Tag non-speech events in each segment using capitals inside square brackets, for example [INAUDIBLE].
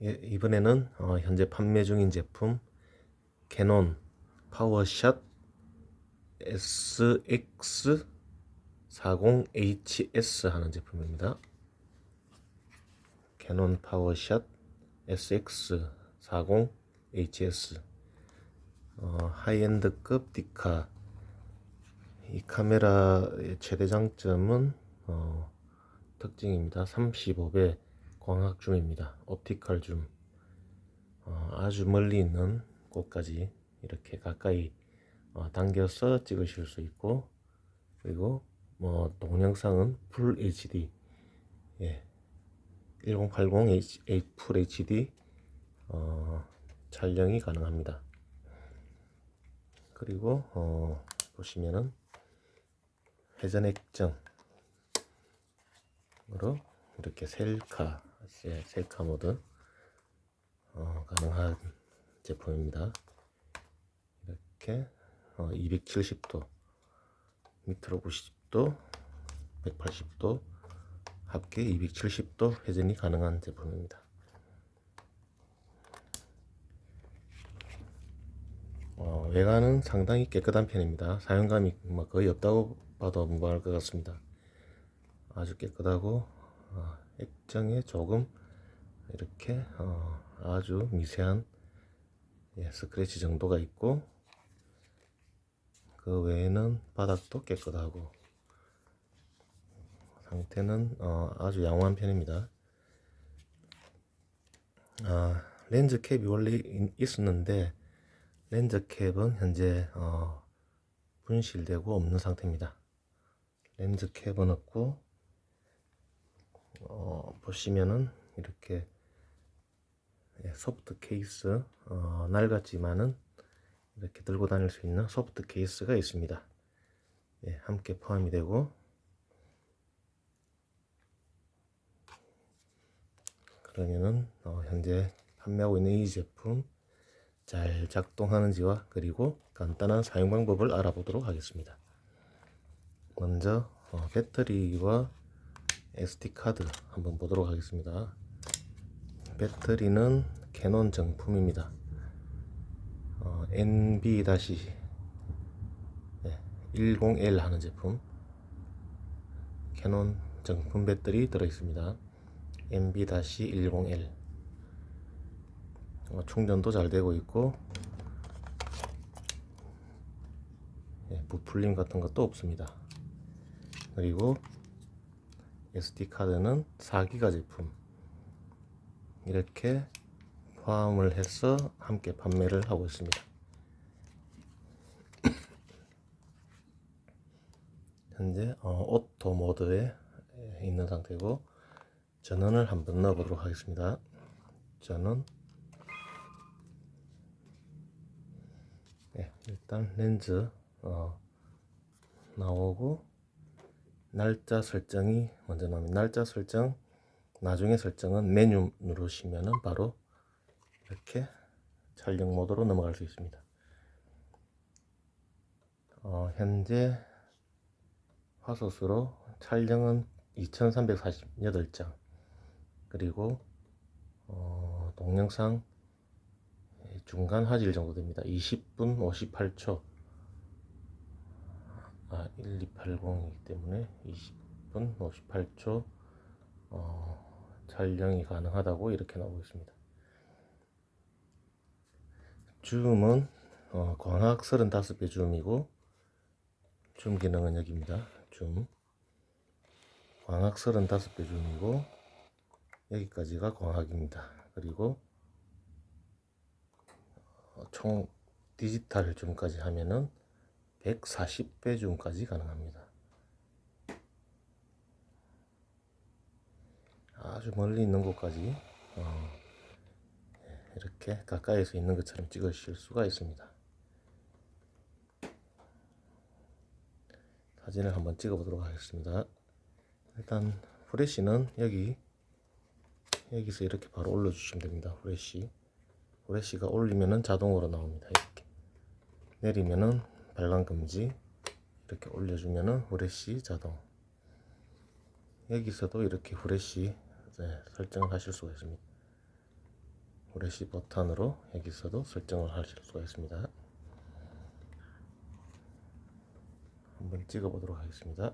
예, 이번에는 어, 현재 판매 중인 제품 캐논 파워샷 SX40HS 하는 제품입니다. 캐논 파워샷 SX40HS 어, 하이엔드급 디카 이 카메라의 최대 장점은 어, 특징입니다. 35배 광학 줌입니다. 옵티컬 줌. 어, 아주 멀리 있는 곳까지 이렇게 가까이 어, 당겨서 찍으실 수 있고 그리고 뭐 동영상은 풀 HD 예. 1080 H, H, 풀 HD 어, 촬영이 가능합니다. 그리고 어, 보시면은 회전 액정으로 이렇게 셀카 예, 셀카 모드 어, 가능한 제품입니다. 이렇게 어, 270도 밑으로 90도 180도 합계 270도 회전이 가능한 제품입니다. 어, 외관은 상당히 깨끗한 편입니다. 사용감이 뭐 거의 없다고 봐도 무방할 것 같습니다. 아주 깨끗하고 어, 액정에 조금 이렇게 어, 아주 미세한 예, 스크래치 정도가 있고 그 외에는 바닥도 깨끗하고 상태는 어, 아주 양호한 편입니다. 아, 렌즈 캡이 원래 이- 있었는데 렌즈 캡은 현재 어, 분실되고 없는 상태입니다. 렌즈 캡은 없고 어, 보시면은 이렇게 예, 소프트 케이스 어, 낡았지만은 이렇게 들고 다닐 수 있는 소프트 케이스가 있습니다. 예, 함께 포함이 되고 그러면은 어, 현재 판매하고 있는 이 제품 잘 작동하는지와 그리고 간단한 사용 방법을 알아보도록 하겠습니다. 먼저 어, 배터리와 SD 카드 한번 보도록 하겠습니다. 배터리는 캐논 정품입니다. 어, NB-10L 하는 제품 캐논 정품 배터리 들어 있습니다. NB-10L 어, 충전도 잘 되고 있고 예, 부풀림 같은 것도 없습니다. 그리고 SD 카드는 4기가 제품 이렇게 포함을 해서 함께 판매를 하고 있습니다. [CLEARS THROAT] 현재 어, 오토 모드에 있는 상태고 전원을 한번 넣어보도록 하겠습니다. 전원 네, 일단 렌즈 어, 나오고 날짜 설정이 먼저 나옵니다. 날짜 설정 나중에 설정은 메뉴 누르시면은 바로 이렇게 촬영 모드로 넘어갈 수 있습니다. 어, 현재 화소수로 촬영은 2348장 그리고 어, 동영상 중간 화질 정도 됩니다. 20분 58초 아 1280이기 때문에 20분 58초 어, 촬영이 가능하다고 이렇게 나오고 있습니다. 줌은 어, 광학 35배 줌이고 줌 기능은 여기입니다. 줌 광학 35배 줌이고 여기까지가 광학입니다. 그리고 어, 총 디지털 줌까지 하면은 140배 줌까지 가능합니다. 아주 멀리 있는 곳까지 어, 예, 이렇게 가까이서 있는 것처럼 찍으실 수가 있습니다. 사진을 한번 찍어 보도록 하겠습니다. 일단 프레시는 여기 여기서 이렇게 바로 올려 주시면 됩니다. 프레시 프레시가 올리면은 자동으로 나옵니다. 이렇게 내리면은 발광 금지 이렇게 올려주면은 후레쉬 자동 여기서도 이렇게 후레쉬 네, 설정을 하실 수가 있습니다 브레시 버튼으로 여기서도 설정을 하실 수가 있습니다. 한번 찍어 보도록 하겠습니다.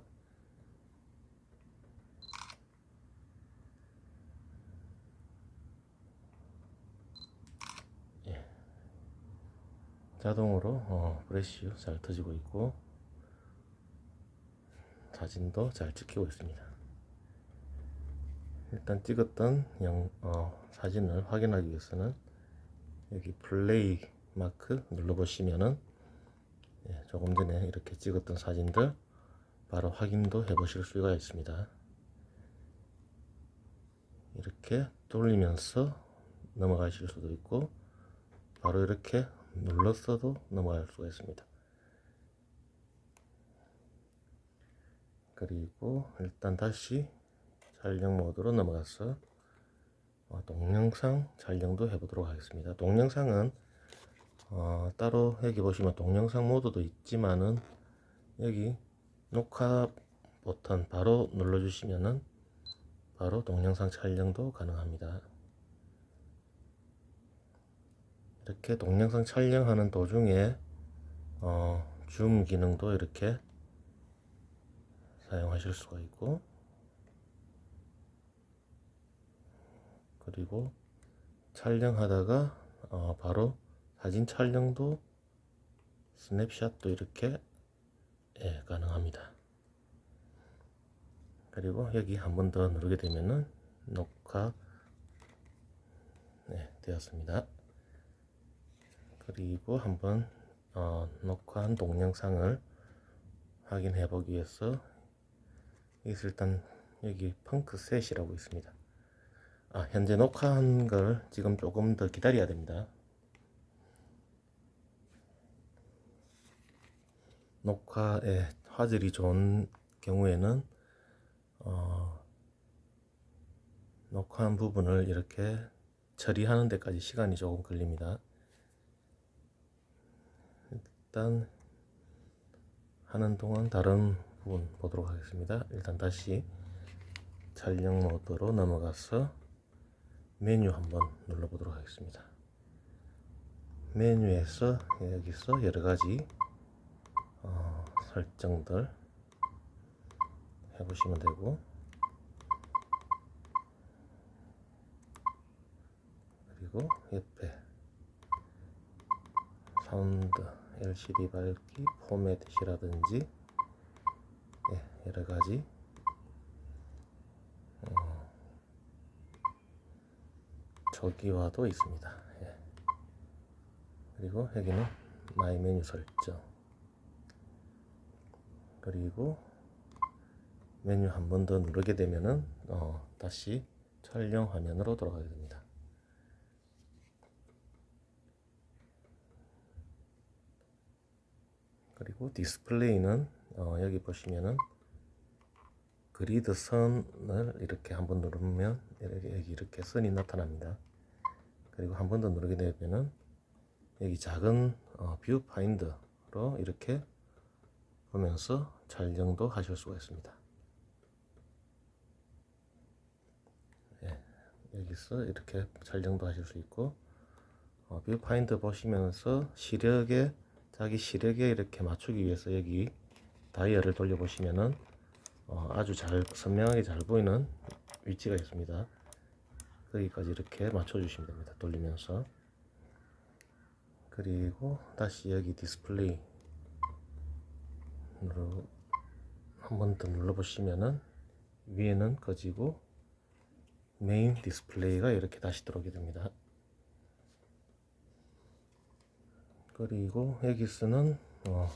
자동으로 어, 브레시 잘 터지고 있고 사진도 잘 찍히고 있습니다. 일단 찍었던 영, 어, 사진을 확인하기 위해서는 여기 플레이 마크 눌러보시면은 예, 조금 전에 이렇게 찍었던 사진들 바로 확인도 해 보실 수가 있습니다. 이렇게 돌리면서 넘어가실 수도 있고 바로 이렇게 눌렀어도 넘어갈 수가 있습니다. 그리고 일단 다시 촬영 모드로 넘어가서 어, 동영상 촬영도 해보도록 하겠습니다. 동영상은 어, 따로 여기 보시면 동영상 모드도 있지만은 여기 녹화 버튼 바로 눌러주시면은 바로 동영상 촬영도 가능합니다. 이렇게 동영상 촬영하는 도중에 어, 줌 기능도 이렇게 사용하실 수가 있고 그리고 촬영하다가 어, 바로 사진 촬영도 스냅샷도 이렇게 예, 가능합니다. 그리고 여기 한 번 더 누르게 되면은 녹화 네, 되었습니다. 그리고 한번 어, 녹화한 동영상을 확인해 보기 위해서 여기서 일단 여기 펑크 셋이라고 있습니다. 아, 현재 녹화한 걸 지금 조금 더 기다려야 됩니다. 녹화에 화질이 좋은 경우에는 어, 녹화한 부분을 이렇게 처리하는 데까지 시간이 조금 걸립니다. 일단 하는 동안 다른 부분 보도록 하겠습니다. 일단 다시 촬영 모드로 넘어가서 메뉴 한번 눌러보도록 하겠습니다. 메뉴에서 여기서 여러 가지 어, 설정들 해보시면 되고 그리고 옆에 사운드 LCD 밝기 포맷이라든지 예, 여러 가지 어, 저기화도 있습니다. 예. 그리고 여기는 마이 메뉴 설정 그리고 메뉴 한 번 더 누르게 되면은 어, 다시 촬영 화면으로 돌아가게 됩니다. 그리고 디스플레이는 어, 여기 보시면은 그리드 선을 이렇게 한번 누르면 여기, 이렇게 선이 나타납니다. 그리고 한 번 더 누르게 되면은 여기 작은 어, 뷰 파인더로 이렇게 보면서 촬영도 하실 수가 있습니다. 예, 여기서 이렇게 촬영도 하실 수 있고 어, 뷰 파인더 보시면서 시력에 자기 시력에 이렇게 맞추기 위해서 여기 다이얼을 돌려 보시면은 어, 아주 잘 선명하게 잘 보이는 위치가 있습니다. 거기까지 이렇게 맞춰 주시면 됩니다. 돌리면서 그리고 다시 여기 디스플레이 한 번 더 눌러 보시면은 위에는 꺼지고 메인 디스플레이가 이렇게 다시 들어오게 됩니다. 그리고 여기서는 어,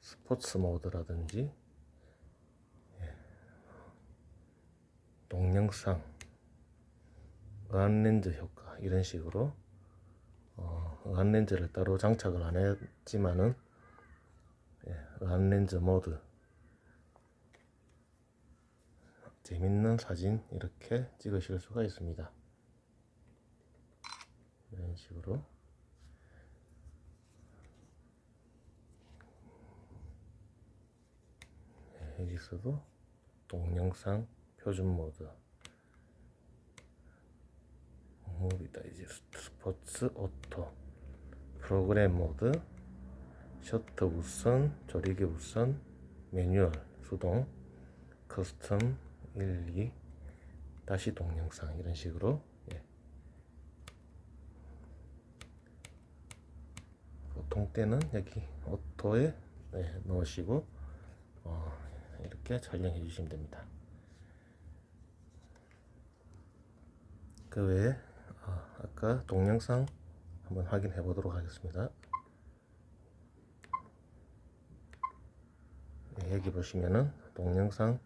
스포츠 모드라든지 예, 동영상 의안렌즈 효과 이런 식으로 어, 의안렌즈를 따로 장착을 안 했지만은 예, 의안렌즈 모드 재밌는 사진 이렇게 찍으실 수가 있습니다. 이런 식으로 예, 여기서도 동영상 표준 모드. 무비 다 이제스트 스포츠 오토. 프로그램 모드. 셔터 우선 조리개 우선 매뉴얼 수동 커스텀 1, 2 다시 동영상 이런 식으로 예. 보통 때는 여기 오토에 네, 넣으시고 어, 이렇게 촬영해 주시면 됩니다. 그 외에 아, 아까 동영상 한번 확인해 보도록 하겠습니다. 네, 여기 보시면은 동영상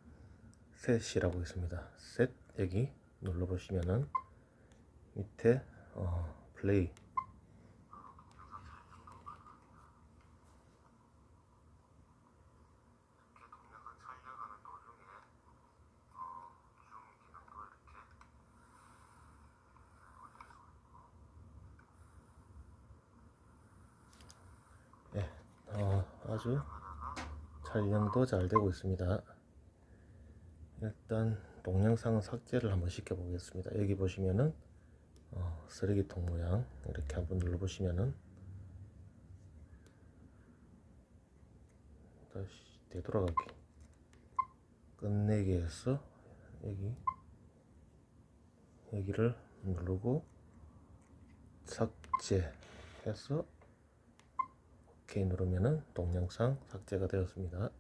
셋이라고 있습니다. 셋 여기 눌러 보시면은 밑에 어, 플레이 예, 어, 아주 촬영도 잘 되고 있습니다. 일단 동영상 삭제를 한번 시켜 보겠습니다. 여기 보시면은 어, 쓰레기통 모양 이렇게 한번 눌러 보시면은 다시 되돌아가기 끝내기 해서 여기 여기를 누르고 삭제해서 오케이 누르면은 동영상 삭제가 되었습니다.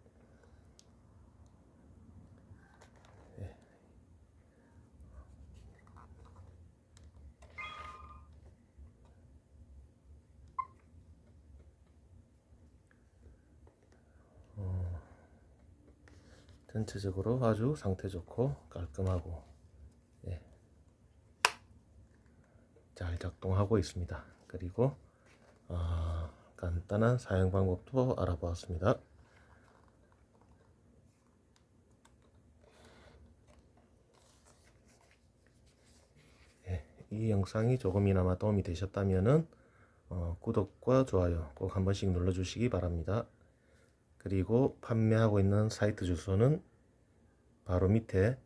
예. 어, 전체적으로 아주 상태 좋고 깔끔하고 예. 잘 작동하고 있습니다. 그리고 아, 간단한 사용 방법도 알아보았습니다. 예, 이 영상이 조금이나마 도움이 되셨다면은 어, 구독과 좋아요 꼭 한 번씩 눌러주시기 바랍니다. 그리고 판매하고 있는 사이트 주소는 바로 밑에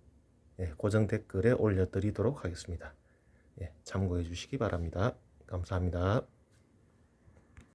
예, 고정 댓글에 올려드리도록 하겠습니다. 예, 참고해 주시기 바랍니다. 감사합니다.